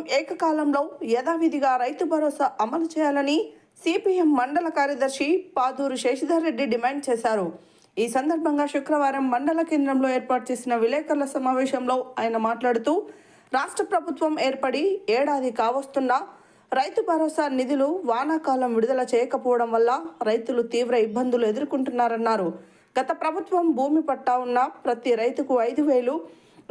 ప్రభుత్వం ఏకకాలంలో యథావిధిగా రైతు భరోసా అమలు చేయాలని సిపిఎం మండల కార్యదర్శి పాదూరు శశిధర్ రెడ్డి డిమాండ్ చేశారు. ఈ సందర్భంగా శుక్రవారం మండల కేంద్రంలో ఏర్పాటు చేసిన విలేకరుల సమావేశంలో ఆయన మాట్లాడుతూ రాష్ట్ర ప్రభుత్వం ఏర్పడి ఏడాది కావస్తున్నా రైతు భరోసా నిధులు వానాకాలం విడుదల చేయకపోవడం వల్ల రైతులు తీవ్ర ఇబ్బందులు ఎదుర్కొంటున్నారన్నారు. గత ప్రభుత్వం భూమి పట్టా ఉన్న ప్రతి రైతుకు ఐదు వేలు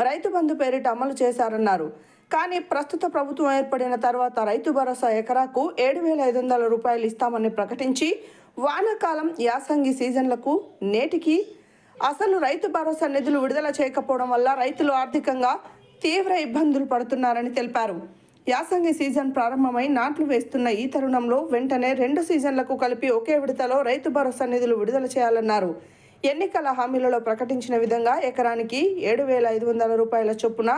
రైతు బంధు పేరిట అమలు చేశారన్నారు. కానీ ప్రస్తుత ప్రభుత్వం ఏర్పడిన తర్వాత రైతు భరోసా ఎకరాకు ఏడు వేల ఐదు వందల రూపాయలు ఇస్తామని ప్రకటించి వానాకాలం యాసంగి సీజన్లకు నేటికి అసలు రైతు భరోసా నిధులు విడుదల చేయకపోవడం వల్ల రైతులు ఆర్థికంగా తీవ్ర ఇబ్బందులు పడుతున్నారని తెలిపారు. యాసంగి సీజన్ ప్రారంభమై నాట్లు వేస్తున్న ఈ తరుణంలో వెంటనే రెండు సీజన్లకు కలిపి ఒకే విడతలో రైతు భరోసా నిధులు విడుదల చేయాలన్నారు. ఎన్నికల హామీలలో ప్రకటించిన విధంగా ఎకరానికి ఏడు వేల ఐదు వందల రూపాయల చొప్పున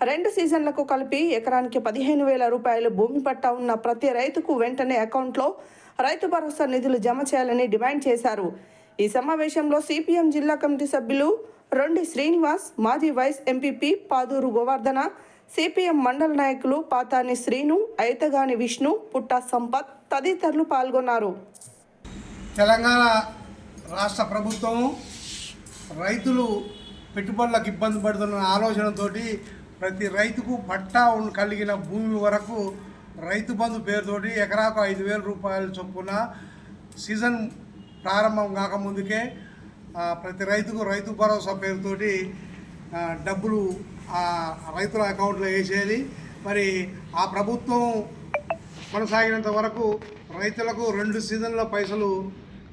రెండు సీజన్లకు కలిపి ఎకరానికి పదిహేను వేల రూపాయలు భూమి పట్టా ఉన్న ప్రతి రైతుకు వెంటనే అకౌంట్లో రైతు భరోసా నిధులు జమ చేయాలని డిమాండ్ చేశారు. ఈ సమావేశంలో సిపిఎం జిల్లా కమిటీ సభ్యులు రొండి శ్రీనివాస్ మాజీ vice MPP Paduru Govardhana CPM మండల నాయకులు పాతాని శ్రీను ఐతగాని విష్ణు పుట్ట సంపత్ తదితరులు పాల్గొన్నారు. తెలంగాణ రాష్ట్ర ప్రభుత్వం రైతులు పెట్టుబడులకు ఇబ్బంది పడుతున్న ఆలోచనతోటి ప్రతి రైతుకు పట్టా కలిగిన భూమి వరకు రైతు బంధు పేరుతోటి ఎకరాకు ఐదు వేల రూపాయల చొప్పున సీజన్ ప్రారంభం కాకముందుకే ప్రతి రైతుకు రైతు భరోసా పేరుతోటి డబ్బులు ఆ రైతుల అకౌంట్లో వేసేది మరి ఆ ప్రభుత్వం కొనసాగినంత వరకు రైతులకు రెండు సీజన్ల పైసలు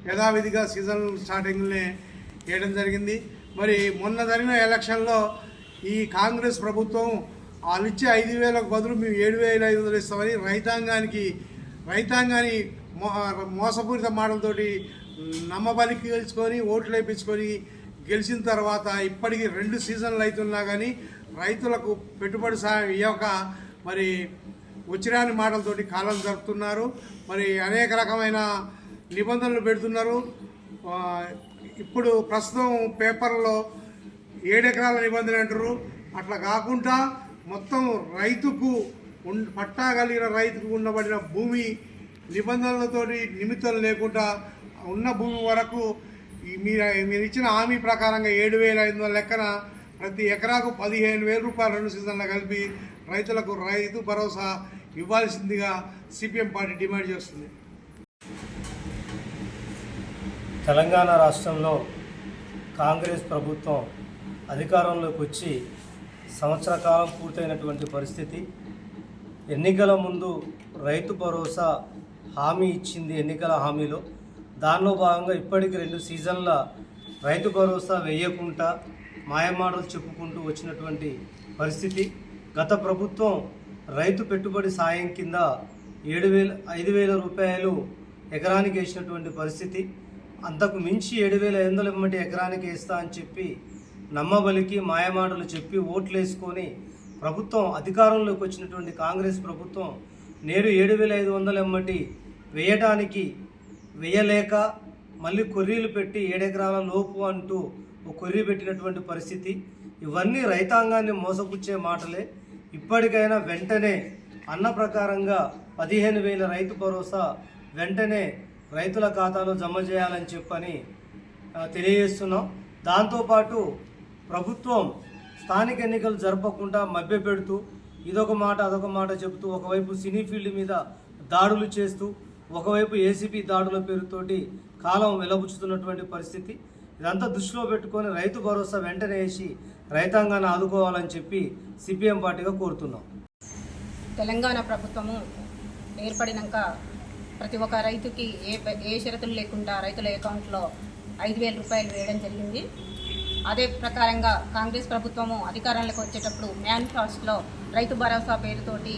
యథావిధిగా సీజన్ స్టార్టింగ్నే వేయడం జరిగింది. మరి మొన్న జరిగిన ఎలక్షన్లో ఈ కాంగ్రెస్ ప్రభుత్వం వాళ్ళు ఇచ్చే ఐదు వేలకు బదులు మేము ఏడు వేల ఐదు వందలు ఇస్తామని రైతాంగానికి రైతాంగాన్ని మో మోసపూరిత మాటలతోటి నమ్మబలికి గెలుచుకొని ఓట్లు వేయించుకొని గెలిచిన తర్వాత ఇప్పటికీ రెండు సీజన్లు అవుతున్నా కానీ రైతులకు పెట్టుబడి సాయం ఇవ్వక మరి వచ్చిరాని మాటలతోటి కాలం జరుపుతున్నారు. మరి అనేక రకమైన నిబంధనలు పెడుతున్నారు. ఇప్పుడు ప్రస్తుతం పేపర్లో ఏడెకరాల నిబంధన అంటారు. అట్లా కాకుండా మొత్తం రైతుకు పట్టా కలిగిన రైతుకు ఉండబడిన భూమి నిబంధనలతోటి నిమిత్తం లేకుండా ఉన్న భూమి వరకు మీరు మీరు ఇచ్చిన హామీ ప్రకారంగా ఏడు వేల ఐదు వందల లెక్కన ప్రతి ఎకరాకు పదిహేను వేల రూపాయలు రెండు సీజన్లు కలిపి రైతులకు రైతు భరోసా ఇవ్వాల్సిందిగా సిపిఎం పార్టీ డిమాండ్ చేస్తుంది. తెలంగాణ రాష్ట్రంలో కాంగ్రెస్ ప్రభుత్వం అధికారంలోకి వచ్చి సంవత్సర కాలం పూర్తయినటువంటి పరిస్థితి. ఎన్నికల ముందు రైతు భరోసా హామీ ఇచ్చింది ఎన్నికల హామీలో. దానిలో భాగంగా ఇప్పటికి రెండు సీజన్ల రైతు భరోసా వేయకుండా మాయమాటలు చెప్పుకుంటూ వచ్చినటువంటి పరిస్థితి. గత ప్రభుత్వం రైతు పెట్టుబడి సాయం కింద ఏడు వేల ఐదు వేల రూపాయలు ఎకరానికి వేసినటువంటి పరిస్థితి. అంతకు మించి ఏడు వేల ఐదు వందల ఇవ్వమంటే ఎకరానికి వేస్తా అని చెప్పి నమ్మబలికి మాయమాటలు చెప్పి ఓట్లు వేసుకొని ప్రభుత్వం అధికారంలోకి వచ్చినటువంటి కాంగ్రెస్ ప్రభుత్వం నేడు ఏడు వేల ఐదు వందల ఎమ్మటి వేయటానికి వేయలేక మళ్ళీ కొర్రీలు పెట్టి ఏడెకరాల లోపు అంటూ ఒక కొర్రీ పెట్టినటువంటి పరిస్థితి. ఇవన్నీ రైతాంగాన్ని మోసపుచ్చే మాటలే. ఇప్పటికైనా వెంటనే అన్న ప్రకారంగా పదిహేను వేల రైతు భరోసా వెంటనే రైతుల ఖాతాలో జమ చేయాలని చెప్పని తెలియజేస్తున్నాం. దాంతోపాటు ప్రభుత్వం స్థానిక ఎన్నికలు జరపకుండా మభ్యపెడుతూ ఇదొక మాట అదొక మాట చెబుతూ ఒకవైపు సినీ ఫీల్డ్ మీద దాడులు చేస్తూ ఒకవైపు ఏసీపీ దాడుల పేరుతోటి కాలం వెలబుచ్చుతున్నటువంటి పరిస్థితి. ఇదంతా దృష్టిలో పెట్టుకొని రైతు భరోసా వెంటనే వేసి రైతాంగాన్ని ఆదుకోవాలని చెప్పి సిపిఎం పార్టీగా కోరుతున్నాం. తెలంగాణ ప్రభుత్వము ఏర్పడినాక ప్రతి ఒక్క రైతుకి ఏ ఏ షరతులు లేకుండా రైతుల అకౌంట్లో ఐదు వేల రూపాయలు వేయడం జరిగింది. అదే ప్రకారంగా కాంగ్రెస్ ప్రభుత్వము అధికారంలోకి వచ్చేటప్పుడు మేనిఫెస్టోలో రైతు భరోసా పేరుతోటి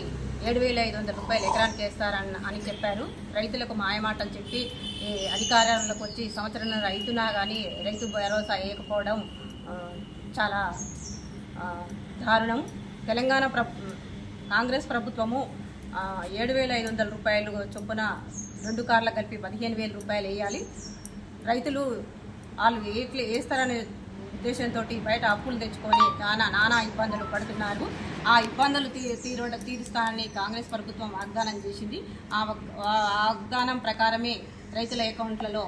ఏడు వేల ఐదు వందల రూపాయలు ఎకరానికి వేస్తారని అని చెప్పారు. రైతులకు మాయమాటలు చెప్పి అధికారంలోకి వచ్చి సంవత్సరం రైతునా కానీ రైతు భరోసా వేయకపోవడం చాలా దారుణం. తెలంగాణ ప్ర కాంగ్రెస్ ప్రభుత్వము ఏడు వేల ఐదు వందల రూపాయలు చొప్పున రెండు కార్లు కలిపి పదిహేను వేల రూపాయలు వేయాలి. రైతులు వాళ్ళు ఏ వేస్తారనే ఉద్దేశంతో బయట అప్పులు తెచ్చుకొని నానా నానా ఇబ్బందులు పడుతున్నారు. ఆ ఇబ్బందులు తీ తీరు తీరుస్తానని కాంగ్రెస్ ప్రభుత్వం వాగ్దానం చేసింది. ఆ వాగ్దానం ప్రకారమే రైతుల అకౌంట్లలో